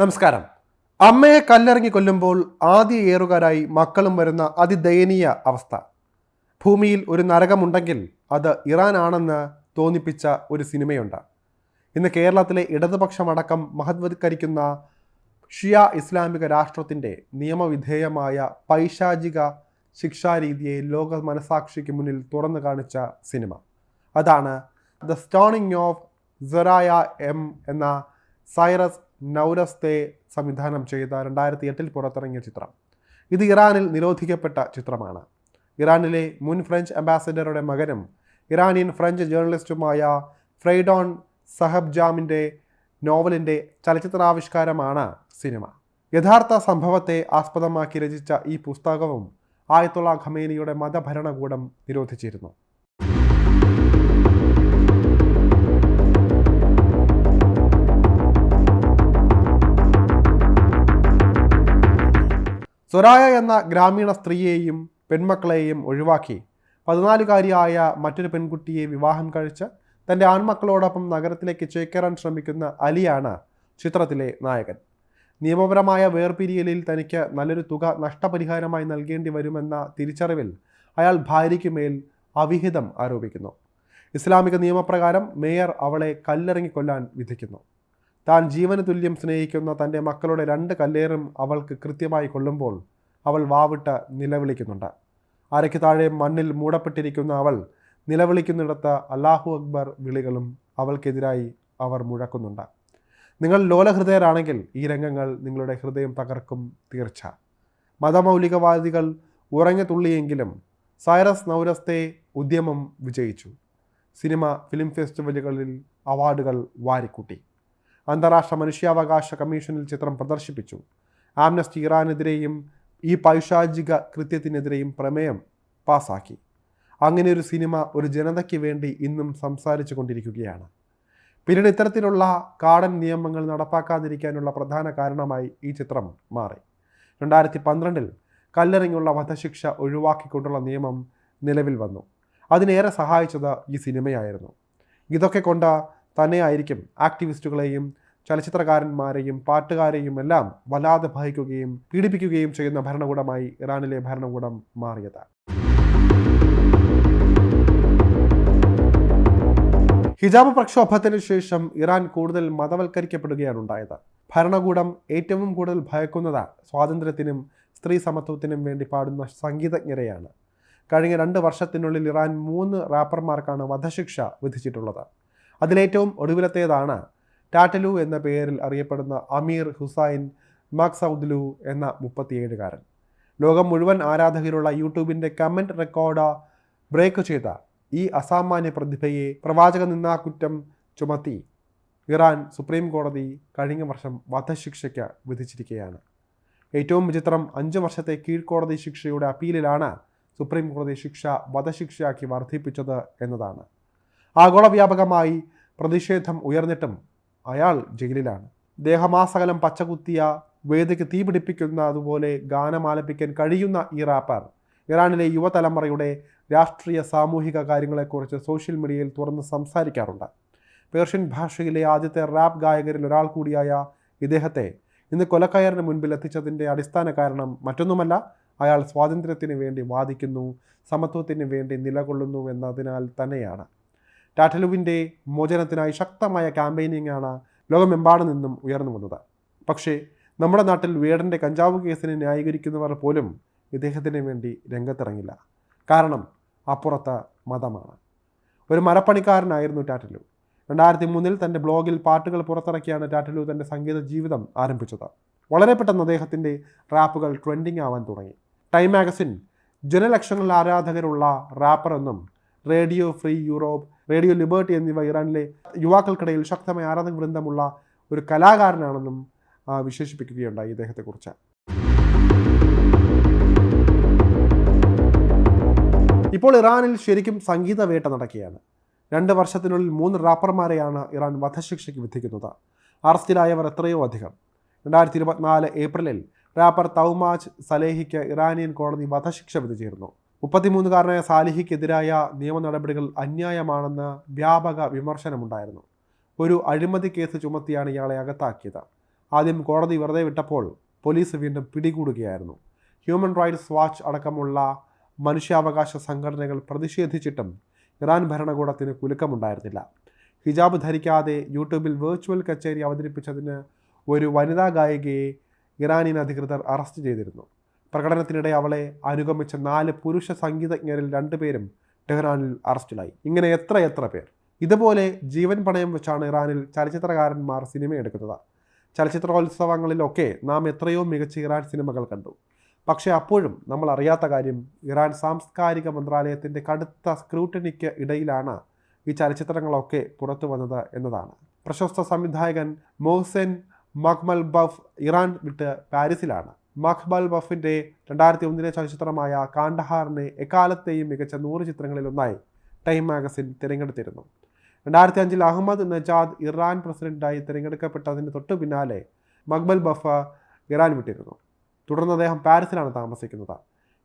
നമസ്കാരം. അമ്മയെ കല്ലെറിങ്ങി കൊല്ലുമ്പോൾ ആദ്യ ഏറുകാരായി മക്കളും വരുന്ന അതിദയനീയ അവസ്ഥ. ഭൂമിയിൽ ഒരു നരകമുണ്ടെങ്കിൽ അത് ഇറാനാണെന്ന് തോന്നിപ്പിച്ച ഒരു സിനിമയുണ്ട്. ഇന്ന് കേരളത്തിലെ ഇടതുപക്ഷമടക്കം മഹത്വത്കരിക്കുന്ന ഷിയ ഇസ്ലാമിക രാഷ്ട്രത്തിന്റെ നിയമവിധേയമായ പൈശാചിക ശിക്ഷാരീതിയെ ലോക മനസാക്ഷിക്ക് മുന്നിൽ തുറന്നു കാണിച്ച സിനിമ. അതാണ് the stoning of Soraya M എന്ന സൈറസ് നൗരസ്തെ സംവിധാനം ചെയ്ത രണ്ടായിരത്തി എട്ടിൽ പുറത്തിറങ്ങിയ ചിത്രം. ഇത് ഇറാനിൽ നിരോധിക്കപ്പെട്ട ചിത്രമാണ്. ഇറാനിലെ മുൻ ഫ്രഞ്ച് അംബാസഡറുടെ മകനും ഇറാനിയൻ ഫ്രഞ്ച് ജേർണലിസ്റ്റുമായ ഫ്രൈഡോൺ സഹബ്ജാമിന്റെ നോവലിന്റെ ചലച്ചിത്രാവിഷ്കാരമാണ് സിനിമ. യഥാർത്ഥ സംഭവത്തെ ആസ്പദമാക്കി രചിച്ച ഈ പുസ്തകവും ആയത്തുള്ള ഖമേനിയുടെ മതഭരണകൂടം നിരോധിച്ചിരുന്നു. സൊറായ എന്ന ഗ്രാമീണ സ്ത്രീയെയും പെൺമക്കളെയും ഒഴിവാക്കി. പതിനാലുകാരിയായ മറ്റൊരു പെൺകുട്ടിയെ വിവാഹം കഴിച്ച് തന്റെ ആൺമക്കളോടൊപ്പം നഗരത്തിലേക്ക് ചേക്കേറാൻ ശ്രമിക്കുന്ന അലിയാണ് ചിത്രത്തിലെ നായകൻ. നിയമപരമായ വേർപിരിയലിൽ തനിക്ക് നല്ലൊരു തുക നഷ്ടപരിഹാരമായി നൽകേണ്ടി വരുമെന്ന തിരിച്ചറിവിൽ അയാൾ ഭാര്യയ്ക്ക് മേൽ അവിഹിതം ആരോപിക്കുന്നു. ഇസ്ലാമിക നിയമപ്രകാരം മേയർ അവളെ കല്ലെറിങ്ങി കൊല്ലാൻ വിധിക്കുന്നു. താൻ ജീവന് തുല്യം സ്നേഹിക്കുന്ന തന്റെ മക്കളുടെ രണ്ട് കല്ലേറും അവൾക്ക് കൃത്യമായി കൊള്ളുമ്പോൾ അവൾ വാവിട്ട് നിലവിളിക്കുന്നുണ്ട്. അരയ്ക്ക് താഴെ മണ്ണിൽ മൂടപ്പെട്ടിരിക്കുന്ന അവൾ നിലവിളിക്കുന്നിടത്ത് അല്ലാഹു അക്ബർ വിളികളും അവൾക്കെതിരായി അവർ മുഴക്കുന്നുണ്ട്. നിങ്ങൾ ലോലഹൃദയരാണെങ്കിൽ ഈ രംഗങ്ങൾ നിങ്ങളുടെ ഹൃദയം തകർക്കും തീർച്ച. മതമൗലികവാദികൾ ഉറങ്ങി തുള്ളിയെങ്കിലും സൈറസ് നൗരസ്തെ ഉദ്യമം വിജയിച്ചു. സിനിമ ഫിലിം ഫെസ്റ്റിവലുകളിൽ അവാർഡുകൾ വാരിക്കൂട്ടി. അന്താരാഷ്ട്ര മനുഷ്യാവകാശ കമ്മീഷനിൽ ചിത്രം പ്രദർശിപ്പിച്ചു. ആംനസ്റ്റി ഇറാനെതിരെയും ഈ പൈശാചിക കൃത്യത്തിനെതിരെയും പ്രമേയം പാസാക്കി. അങ്ങനെ ഒരു സിനിമ ഒരു ജനതയ്ക്ക് വേണ്ടി ഇന്നും സംസാരിച്ചു കൊണ്ടിരിക്കുകയാണ്. പിന്നീട് ഇത്തരത്തിലുള്ള കാടൻ നിയമങ്ങൾ നടപ്പാക്കാതിരിക്കാനുള്ള പ്രധാന കാരണമായി ഈ ചിത്രം മാറി. രണ്ടായിരത്തി പന്ത്രണ്ടിൽ കല്ലെറിഞ്ഞുള്ള വധശിക്ഷ ഒഴിവാക്കിക്കൊണ്ടുള്ള നിയമം നിലവിൽ വന്നു. അതിനേറെ സഹായിച്ചത് ഈ സിനിമയായിരുന്നു. ഇതൊക്കെ കൊണ്ട് തന്നെയായിരിക്കും ആക്ടിവിസ്റ്റുകളെയും ചലച്ചിത്രകാരന്മാരെയും പാട്ടുകാരെയും എല്ലാം വല്ലാതെ ഭയക്കുകയും പീഡിപ്പിക്കുകയും ചെയ്യുന്ന ഭരണകൂടമായി ഇറാനിലെ ഭരണകൂടം മാറിയത്. ഹിജാബ് പ്രക്ഷോഭത്തിന് ശേഷം ഇറാൻ കൂടുതൽ മതവൽക്കരിക്കപ്പെടുകയാണ് ഉണ്ടായത്. ഭരണകൂടം ഏറ്റവും കൂടുതൽ ഭയക്കുന്നത് സ്വാതന്ത്ര്യത്തിനും സ്ത്രീ സമത്വത്തിനും വേണ്ടി പാടുന്ന സംഗീതജ്ഞരെയാണ്. കഴിഞ്ഞ രണ്ട് വർഷത്തിനുള്ളിൽ ഇറാൻ മൂന്ന് റാപ്പർമാർക്കാണ് വധശിക്ഷ വിധിച്ചിട്ടുള്ളത്. അതിലേറ്റവും ഒടുവിലത്തേതാണ് ടാറ്റലു എന്ന പേരിൽ അറിയപ്പെടുന്ന അമീർ ഹുസൈൻ മക്സൗദ്ലു എന്ന മുപ്പത്തിയേഴുകാരൻ. ലോകം മുഴുവൻ ആരാധകരുള്ള യൂട്യൂബിന്റെ കമന്റ് റെക്കോർഡ് ബ്രേക്ക് ചെയ്ത ഈ അസാമാന്യ പ്രതിഭയെ പ്രവാചക നിന്നാകുറ്റം ചുമത്തി. ഇറാൻ സുപ്രീം കോടതി കഴിഞ്ഞ വർഷം വധശിക്ഷയ്ക്ക് വിധിച്ചിരിക്കുകയാണ്. ഏറ്റവും വിചിത്രം അഞ്ച് വർഷത്തെ കീഴ്ക്കോടതി ശിക്ഷയുടെ അപ്പീലിലാണ് സുപ്രീം കോടതി ശിക്ഷ വധശിക്ഷയാക്കി വർദ്ധിപ്പിച്ചത് എന്നതാണ്. ആഗോളവ്യാപകമായി പ്രതിഷേധം ഉയർന്നിട്ടും അയാൾ ജയിലിലാണ്. ദേഹമാസകലം പച്ചകുത്തിയ വേദിക്ക് തീപിടിപ്പിക്കുന്ന അതുപോലെ ഗാനമാലപിക്കാൻ കഴിയുന്ന ഈ റാപ്പർ ഇറാനിലെ യുവതലമുറയുടെ രാഷ്ട്രീയ സാമൂഹിക കാര്യങ്ങളെക്കുറിച്ച് സോഷ്യൽ മീഡിയയിൽ തുറന്ന് സംസാരിക്കാറുണ്ട്. പേർഷ്യൻ ഭാഷയിലെ ആദ്യത്തെ റാപ്പ് ഗായകരിൽ ഒരാൾ കൂടിയായ ഇദ്ദേഹത്തെ ഇന്ന് കൊലക്കയറിന് മുൻപിൽ എത്തിച്ചതിന്റെ അടിസ്ഥാന കാരണം മറ്റൊന്നുമല്ല അയാൾ സ്വാതന്ത്ര്യത്തിന് വേണ്ടി വാദിക്കുന്നു സമത്വത്തിന് വേണ്ടി നിലകൊള്ളുന്നു എന്നതിനാൽ തന്നെയാണ്. ടാറ്റലുവിന്റെ മോചനത്തിനായി ശക്തമായ ക്യാമ്പയിനിങ്ങാണ് ലോകമെമ്പാടും നിന്നും ഉയർന്നു വന്നത്. പക്ഷേ നമ്മുടെ നാട്ടിൽ വീടന്റെ കഞ്ചാവ് കേസിനെ ന്യായീകരിക്കുന്നവർ പോലും ഇദ്ദേഹത്തിന് വേണ്ടി രംഗത്തിറങ്ങില്ല. കാരണം അപ്പുറത്ത് മതമാണ്. ഒരു മരപ്പണിക്കാരനായിരുന്നു ടാറ്റലു. രണ്ടായിരത്തി മൂന്നിൽ തന്റെ ബ്ലോഗിൽ പാട്ടുകൾ പുറത്തിറക്കിയാണ് ടാറ്റലു തന്റെ സംഗീത ജീവിതം ആരംഭിച്ചത്. വളരെ പെട്ടെന്ന് അദ്ദേഹത്തിന്റെ റാപ്പുകൾ ട്രെൻഡിങ് ആവാൻ തുടങ്ങി. ടൈം മാഗസിൻ ജനലക്ഷങ്ങളിൽ ആരാധകരുള്ള റാപ്പർ എന്നും radio free Europe radio liberty എന്നിവ ഇറാനിലെ യുവാക്കൾക്കിടയിൽ ശക്തമായ ആരാധക വൃന്ദമുള്ള ഒരു കലാകാരനാണെന്നും വിശേഷിപ്പിക്കുകയുണ്ടായി ഇദ്ദേഹത്തെക്കുറിച്ച്. ഇപ്പോൾ ഇറാനിൽ ശരിക്കും സംഗീത വേട്ട നടക്കുകയാണ്. രണ്ട് വർഷത്തിനുള്ളിൽ മൂന്ന് റാപ്പർമാരെയാണ് ഇറാൻ വധശിക്ഷയ്ക്ക് വിധിക്കുന്നത്. അറസ്റ്റിലായവർ എത്രയോ അധികം. രണ്ടായിരത്തി ഇരുപത്തിനാല് ഏപ്രിലിൽ റാപ്പർ തൗമാജ് സലേഹിക്ക് ഇറാനിയൻ കോടതി വധശിക്ഷ വിധിച്ചിരുന്നു. മുപ്പത്തിമൂന്നുകാരനായ സാലിഹിക്കെതിരായ നിയമ നടപടികൾ അന്യായമാണെന്ന് വ്യാപക വിമർശനമുണ്ടായിരുന്നു. ഒരു അഴിമതി കേസ് ചുമത്തിയാണ് ഇയാളെ അകത്താക്കിയത്. ആദ്യം കോടതി വെറുതെ വിട്ടപ്പോൾ പോലീസ് വീണ്ടും പിടികൂടുകയായിരുന്നു. ഹ്യൂമൻ റൈറ്റ്സ് വാച്ച് അടക്കമുള്ള മനുഷ്യാവകാശ സംഘടനകൾ പ്രതിഷേധിച്ചിട്ടും ഇറാൻ ഭരണകൂടത്തിന് കുലുക്കമുണ്ടായിരുന്നില്ല. ഹിജാബ് ധരിക്കാതെ യൂട്യൂബിൽ വെർച്വൽ കച്ചേരി അവതരിപ്പിച്ചതിന് ഒരു വനിതാ ഗായികയെ ഇറാനിയൻ അധികൃതർ അറസ്റ്റ് ചെയ്തിരുന്നു. പ്രകടനത്തിനിടെ അവളെ അനുഗമിച്ച നാല് പുരുഷ സംഗീതജ്ഞരിൽ രണ്ടുപേരും ടെഹ്റാനിൽ അറസ്റ്റിലായി. ഇങ്ങനെ എത്ര എത്ര പേർ. ഇതുപോലെ ജീവൻ പണയം വെച്ചാണ് ഇറാനിൽ ചലച്ചിത്രകാരന്മാർ സിനിമ എടുക്കുന്നത്. ചലച്ചിത്രോത്സവങ്ങളിലൊക്കെ നാം എത്രയോ മികച്ച ഇറാൻ സിനിമകൾ കണ്ടു. പക്ഷേ അപ്പോഴും നമ്മൾ അറിയാത്ത കാര്യം ഇറാൻ സാംസ്കാരിക മന്ത്രാലയത്തിന്റെ കടുത്ത സ്ക്രൂട്ടനിക്ക് ഇടയിലാണ് ഈ ചലച്ചിത്രങ്ങളൊക്കെ പുറത്തു വന്നത് എന്നതാണ്. പ്രശസ്ത സംവിധായകൻ മോഹ്സെൻ മഖ്മൽ ബഫ് ഇറാൻ വിട്ട് പാരീസിലാണ്. മഖ്ബൽ ബഫിന്റെ രണ്ടായിരത്തി ഒന്നിലെ ചലച്ചിത്രമായ കാണ്ടഹാറിനെ എക്കാലത്തെയും മികച്ച നൂറ് ചിത്രങ്ങളിലൊന്നായി ടൈം മാഗസിൻ തിരഞ്ഞെടുത്തിരുന്നു. രണ്ടായിരത്തി അഞ്ചിൽ അഹമ്മദ് നജാദ് ഇറാൻ പ്രസിഡന്റായി തിരഞ്ഞെടുക്കപ്പെട്ടതിന് തൊട്ടു പിന്നാലെ മഖ്ബൽ ബഫ ഇറാൻ വിട്ടിരുന്നു. തുടർന്ന് അദ്ദേഹം പാരീസിലാണ് താമസിക്കുന്നത്.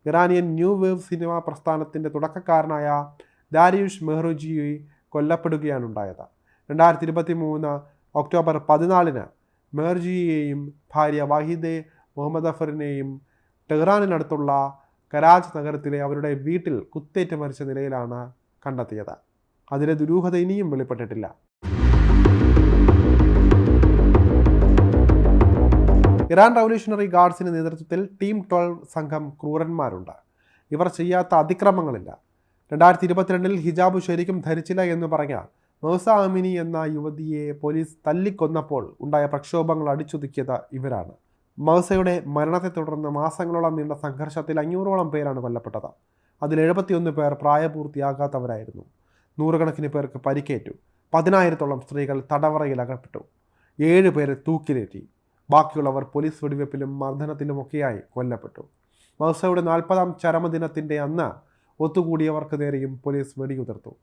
ഇറാനിയൻ ന്യൂ വേവ് സിനിമ പ്രസ്ഥാനത്തിന്റെ തുടക്കക്കാരനായ ദാരിയുഷ് മെഹ്റുജി കൊല്ലപ്പെടുകയാണ് ഉണ്ടായത് രണ്ടായിരത്തി ഇരുപത്തി മൂന്ന് ഒക്ടോബർ പതിനാലിന് മെഹർജിയെയും ഭാര്യ വാഹിദെ മുഹമ്മദ് അഫറിനെയും ടെഹ്റാനിനടുത്തുള്ള കരാജ് നഗരത്തിലെ അവരുടെ വീട്ടിൽ കുത്തേറ്റ് മരിച്ച നിലയിലാണ് കണ്ടെത്തിയത്. അതിലെ ദുരൂഹത ഇനിയും വെളിപ്പെട്ടിട്ടില്ല. ഇറാൻ റവല്യൂഷണറി ഗാർഡ്സിന്റെ നേതൃത്വത്തിൽ ടീം ട്വൽവ് സംഘം ക്രൂരന്മാരുണ്ട്. ഇവർ ചെയ്യാത്ത അതിക്രമങ്ങളില്ല. രണ്ടായിരത്തി ഇരുപത്തിരണ്ടിൽ ഹിജാബ് ശരിക്കും ധരിച്ചില്ല എന്ന് പറഞ്ഞ മൗസ അമിനി എന്ന യുവതിയെ പോലീസ് തല്ലിക്കൊന്നപ്പോൾ ഉണ്ടായ പ്രക്ഷോഭങ്ങൾ അടിച്ചൊതുക്കിയത് ഇവരാണ്. മൗസയുടെ മരണത്തെ തുടർന്ന് മാസങ്ങളോളം നീണ്ട സംഘർഷത്തിൽ അഞ്ഞൂറോളം പേരാണ് കൊല്ലപ്പെട്ടത്. അതിൽ എഴുപത്തിയൊന്ന് പേർ പ്രായപൂർത്തിയാകാത്തവരായിരുന്നു. നൂറുകണക്കിന് പേർക്ക് പരിക്കേറ്റു. പതിനായിരത്തോളം സ്ത്രീകൾ തടവറയിൽ അകപ്പെട്ടു. ഏഴ് പേരെ തൂക്കിലേറ്റി. ബാക്കിയുള്ളവർ പോലീസ് വെടിവെപ്പിലും മർദ്ദനത്തിലുമൊക്കെയായി കൊല്ലപ്പെട്ടു. മൗസയുടെ നാൽപ്പതാം ചരമദിനത്തിന്റെ അന്ന് ഒത്തുകൂടിയവർക്ക് നേരെയും പോലീസ് വെടിയുതിർത്തു.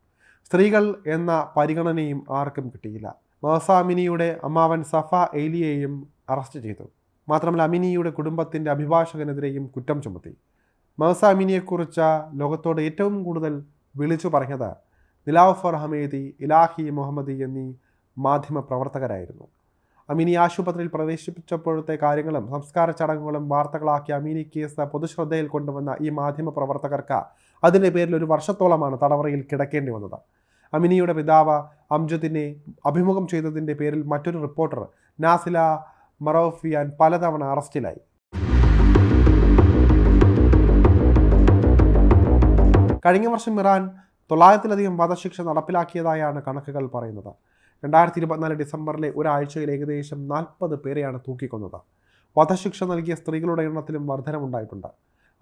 സ്ത്രീകൾ എന്ന പരിഗണനയും ആർക്കും കിട്ടിയില്ല. മൗസാമിനിയുടെ അമ്മാവൻ സഫ എലിയെയും അറസ്റ്റ് ചെയ്തു. മാത്രമല്ല അമിനിയുടെ കുടുംബത്തിന്റെ അഭിഭാഷകനെതിരെയും കുറ്റം ചുമത്തി. മഹസ അമിനിയെക്കുറിച്ച് ലോകത്തോട് ഏറ്റവും കൂടുതൽ വിളിച്ചു പറഞ്ഞത് നിലാഫർ ഹമേദി ഇലാഹി മുഹമ്മദി എന്നീ മാധ്യമ പ്രവർത്തകരായിരുന്നു. അമിനി ആശുപത്രിയിൽ പ്രവേശിപ്പിച്ചപ്പോഴത്തെ കാര്യങ്ങളും സംസ്കാര ചടങ്ങുകളും വാർത്തകളാക്കി അമിനി കേസ് പൊതുശ്രദ്ധയിൽ കൊണ്ടുവന്ന ഈ മാധ്യമ പ്രവർത്തകർക്ക് അതിന്റെ പേരിൽ ഒരു വർഷത്തോളമാണ് തടവറയിൽ കിടക്കേണ്ടി വന്നത്. അമിനിയുടെ പിതാവ് അംജുദിനെ അഭിമുഖം ചെയ്തതിന്റെ പേരിൽ മറ്റൊരു റിപ്പോർട്ടർ നാസില മറോഫിയാൻ പലതവണ അറസ്റ്റിലായി. കഴിഞ്ഞ വർഷം ഇറാൻ തൊള്ളായിരത്തിലധികം വധശിക്ഷ നടപ്പിലാക്കിയതായാണ് കണക്കുകൾ പറയുന്നത്. രണ്ടായിരത്തി ഇരുപത്തിനാല് ഡിസംബറിലെ ഒരാഴ്ചയിൽ ഏകദേശം നാൽപ്പത് പേരെയാണ് തൂക്കിക്കൊന്നത്. വധശിക്ഷ നൽകിയ സ്ത്രീകളുടെ എണ്ണത്തിലും വർധനമുണ്ടായിട്ടുണ്ട്.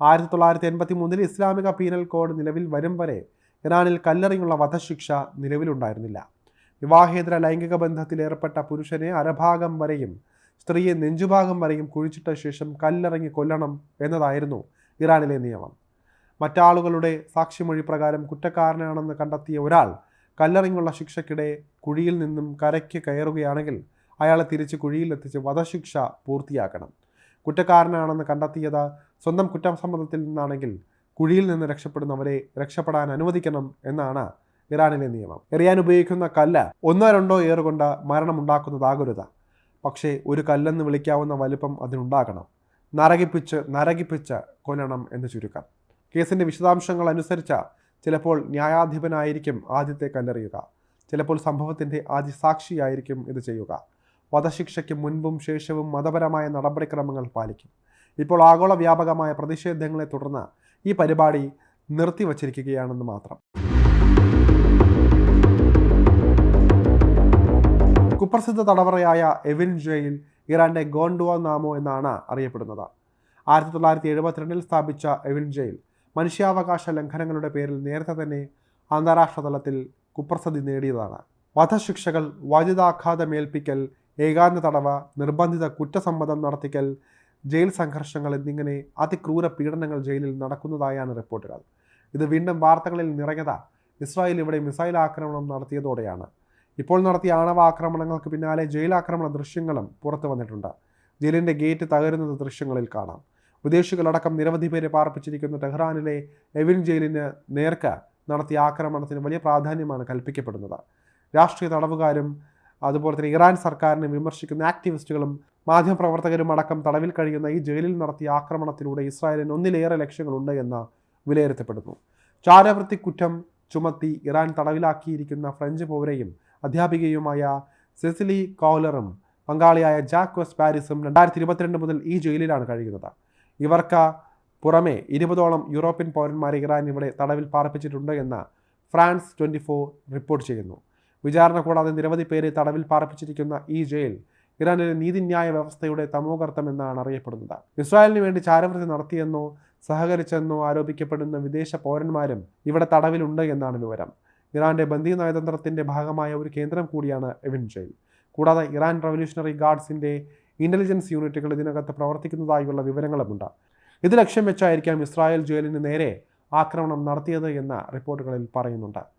ആയിരത്തി തൊള്ളായിരത്തി എൺപത്തി മൂന്നിൽ ഇസ്ലാമിക പീനൽ കോഡ് നിലവിൽ വരും വരെ ഇറാനിൽ കല്ലെറിഞ്ഞുള്ള വധശിക്ഷ നിലവിലുണ്ടായിരുന്നില്ല. വിവാഹേതര ലൈംഗിക ബന്ധത്തിൽ ഏർപ്പെട്ട പുരുഷനെ അരഭാഗം വരെയും സ്ത്രീയെ നെഞ്ചുഭാഗം വരെയും കുഴിച്ചിട്ട ശേഷം കല്ലിറങ്ങി കൊല്ലണം എന്നതായിരുന്നു ഇറാനിലെ നിയമം. മറ്റാളുകളുടെ സാക്ഷിമൊഴി പ്രകാരം കുറ്റക്കാരനാണെന്ന് കണ്ടെത്തിയ ഒരാൾ കല്ലെറിഞ്ഞുള്ള ശിക്ഷയ്ക്കിടെ കുഴിയിൽ നിന്നും കരയ്ക്ക് കയറുകയാണെങ്കിൽ അയാളെ തിരിച്ച് കുഴിയിലെത്തിച്ച് വധശിക്ഷ പൂർത്തിയാക്കണം. കുറ്റക്കാരനാണെന്ന് കണ്ടെത്തിയത് സ്വന്തം കുറ്റസമ്മതത്തിൽ നിന്നാണെങ്കിൽ കുഴിയിൽ നിന്ന് രക്ഷപ്പെടുന്നവരെ രക്ഷപ്പെടാൻ അനുവദിക്കണം എന്നാണ് ഇറാനിലെ നിയമം. എറിയാൻ ഉപയോഗിക്കുന്ന കല്ല് ഒന്നോ രണ്ടോ ഏറുകൊണ്ട് മരണമുണ്ടാക്കുന്നതാകരുത്. പക്ഷേ ഒരു കല്ലെന്ന് വിളിക്കാവുന്ന വലിപ്പം അതിനുണ്ടാകണം. നരകിപ്പിച്ച് നരകിപ്പിച്ച് കൊല്ലണം എന്ന് ചുരുക്കം. കേസിന്റെ വിശദാംശങ്ങൾ അനുസരിച്ച ചിലപ്പോൾ ന്യായാധിപനായിരിക്കും ആദ്യത്തെ കല്ലെറിയുക. ചിലപ്പോൾ സംഭവത്തിന്റെ ആദ്യ സാക്ഷിയായിരിക്കും ഇത് ചെയ്യുക. വധശിക്ഷയ്ക്ക് മുൻപും ശേഷവും മതപരമായ നടപടിക്രമങ്ങൾ പാലിക്കും. ഇപ്പോൾ ആഗോള വ്യാപകമായ പ്രതിഷേധങ്ങളെ തുടർന്ന് ഈ പരിപാടി നിർത്തിവച്ചിരിക്കുകയാണെന്ന് മാത്രം. കുപ്രസിദ്ധ തടവറയായ എവിൻ ജയിൽ ഇറാന്റെ ഗോണ്ടുവ നാമോ എന്നാണ് അറിയപ്പെടുന്നത്. ആയിരത്തി തൊള്ളായിരത്തി എഴുപത്തിരണ്ടിൽ സ്ഥാപിച്ച എവിൻ ജയിൽ മനുഷ്യാവകാശ ലംഘനങ്ങളുടെ പേരിൽ നേരത്തെ തന്നെ അന്താരാഷ്ട്ര തലത്തിൽ കുപ്രസിദ്ധി നേടിയതാണ്. വധശിക്ഷകൾ വൈദ്യുതാഘാതമേൽപ്പിക്കൽ ഏകാന്ത തടവ നിർബന്ധിത കുറ്റസമ്മതം നടത്തിക്കൽ ജയിൽ സംഘർഷങ്ങൾ എന്നിങ്ങനെ അതിക്രൂര പീഡനങ്ങൾ ജയിലിൽ നടക്കുന്നതായാണ് റിപ്പോർട്ടുകൾ. ഇത് വീണ്ടും വാർത്തകളിൽ നിറഞ്ഞത്. ഇസ്രായേൽ ഇവിടെ മിസൈൽ ആക്രമണം നടത്തിയതോടെയാണ്. ഇപ്പോൾ നടത്തിയ ആണവ ആക്രമണങ്ങൾക്ക് പിന്നാലെ ജയിലാക്രമണ ദൃശ്യങ്ങളും പുറത്തു വന്നിട്ടുണ്ട്. ജയിലിന്റെ ഗേറ്റ് തകരുന്നത് ദൃശ്യങ്ങളിൽ കാണാം. വിദേശികളടക്കം നിരവധി പേരെ പാർപ്പിച്ചിരിക്കുന്ന ടെഹ്റാനിലെ എവിൻ ജയിലിന് നേർക്ക് നടത്തിയ ആക്രമണത്തിന് വലിയ പ്രാധാന്യമാണ് കൽപ്പിക്കപ്പെടുന്നത്. രാഷ്ട്രീയ തടവുകാരും അതുപോലെ തന്നെ ഇറാൻ സർക്കാരിനെ വിമർശിക്കുന്ന ആക്ടിവിസ്റ്റുകളും മാധ്യമപ്രവർത്തകരും അടക്കം തടവിൽ കഴിയുന്ന ഈ ജയിലിൽ നടത്തിയ ആക്രമണത്തിലൂടെ ഇസ്രായേലിന് ഒന്നിലേറെ ലക്ഷ്യങ്ങളുണ്ട് എന്ന് വിലയിരുത്തപ്പെടുന്നു. ചാരവൃത്തി കുറ്റം ചുമത്തി ഇറാൻ തടവിലാക്കിയിരിക്കുന്ന ഫ്രഞ്ച് പൗരയും അധ്യാപികയുമായ സെസിലി കോലറും പങ്കാളിയായ ജാക്കോസ് പാരിസും രണ്ടായിരത്തി ഇരുപത്തിരണ്ട് മുതൽ ഈ ജയിലിലാണ് കഴിയുന്നത്. ഇവർക്ക് പുറമെ ഇരുപതോളം യൂറോപ്യൻ പൗരന്മാരെ ഇറാൻ ഇവിടെ തടവിൽ പാർപ്പിച്ചിട്ടുണ്ട് എന്ന് ഫ്രാൻസ് ട്വന്റി ഫോർ റിപ്പോർട്ട് ചെയ്യുന്നു. വിചാരണ കൂടാതെ നിരവധി പേരെ തടവിൽ പാർപ്പിച്ചിരിക്കുന്ന ഈ ജയിൽ ഇറാനിലെ നീതിന്യായ വ്യവസ്ഥയുടെ തമോകർത്തം എന്നാണ് അറിയപ്പെടുന്നത്. ഇസ്രായേലിന് വേണ്ടി ചാരവൃത്തി നടത്തിയെന്നോ സഹകരിച്ചെന്നോ ആരോപിക്കപ്പെടുന്ന വിദേശ പൗരന്മാരും ഇവിടെ തടവിലുണ്ട് എന്നാണ് വിവരം. ഇറാന്റെ ബന്ദി നയതന്ത്രത്തിന്റെ ഭാഗമായ ഒരു കേന്ദ്രം കൂടിയാണ് എവിൻ ജയിൽ. കൂടാതെ ഇറാൻ റവല്യൂഷണറി ഗാർഡ്സിന്റെ ഇന്റലിജൻസ് യൂണിറ്റുകൾ ഇതിനകത്ത് പ്രവർത്തിക്കുന്നതായുള്ള വിവരങ്ങളുമുണ്ട്. ഇത് ലക്ഷ്യം വെച്ചായിരിക്കാം ഇസ്രായേൽ ജയിലിന് നേരെ ആക്രമണം നടത്തിയത് എന്ന റിപ്പോർട്ടുകളിൽ പറയുന്നുണ്ട്.